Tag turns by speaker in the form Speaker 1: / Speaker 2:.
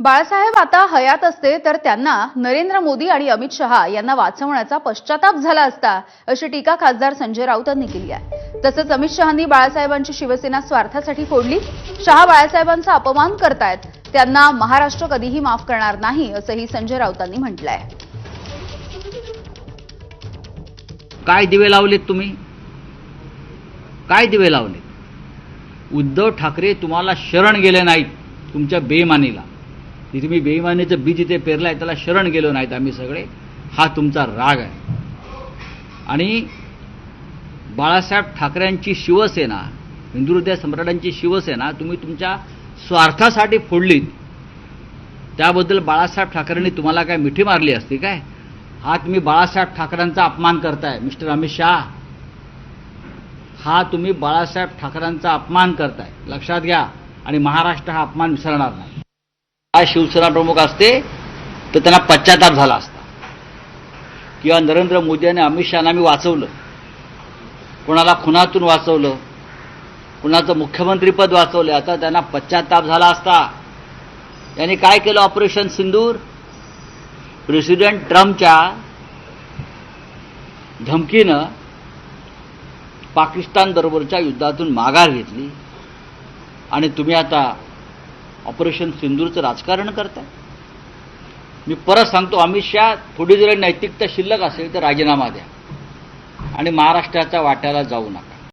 Speaker 1: बाळासाहेब आता हयात असते तर त्यांना नरेंद्र मोदी आणि अमित शहा यांना वाचवण्याचा पश्चाताप झाला असता अशी टीका खासदार संजय राऊत यांनी केली आहे. तसंच अमित शहांनी बाळासाहेबांची शिवसेना स्वार्थासाठी फोडली. शहा बाळासाहेबांचा अपमान करतायत. त्यांना महाराष्ट्र कधीही माफ करणार नाही असंही संजय राऊतांनी म्हटलंय.
Speaker 2: काय दिवे लावलेत तुम्ही? काय दिवे लावलेत? उद्धव ठाकरे तुम्हाला शरण गेले नाहीत तुमच्या बेमानीला. की तुम्ही बेईमानीचं बीज इथे पेरलं आहे त्याला शरण गेलो नाहीत आम्ही सगळे. हा तुमचा राग आहे. आणि बाळासाहेब ठाकरेंची शिवसेना हिंदू हृदय सम्राटांची शिवसेना तुम्ही तुमच्या स्वार्थासाठी फोडलीत. त्याबद्दल बाळासाहेब ठाकरेंनी तुम्हाला काय मिठी मारली असती काय? हा तुम्ही बाळासाहेब ठाकरेंचा अपमान करताय मिस्टर अमित शाह. हा तुम्ही बाळासाहेब ठाकरेंचा अपमान करताय. लक्षात घ्या. आणि महाराष्ट्र हा अपमान विसरणार नाही. हा शिवसेना प्रमुख असते तर त्यांना पश्चाताप झाला असता. किंवा नरेंद्र मोदी आणि अमित शहाना मी वाचवलं. कोणाला खुनातून वाचवलं कुणाचं मुख्यमंत्रीपद वाचवलं आता त्यांना पश्चाताप झाला असता. त्यांनी काय केलं ऑपरेशन सिंदूर? प्रेसिडेंट ट्रम्पच्या धमकीनं पाकिस्तानबरोबरच्या युद्धातून माघार घेतली. आणि तुम्ही आता ऑपरेशन सिंदूरचं राजकारण करताय. मी परत सांगतो अमित शहा थोडी जरी नैतिकता शिल्लक असेल तर राजीनामा द्या. आणि महाराष्ट्राच्या वाट्याला जाऊ नका.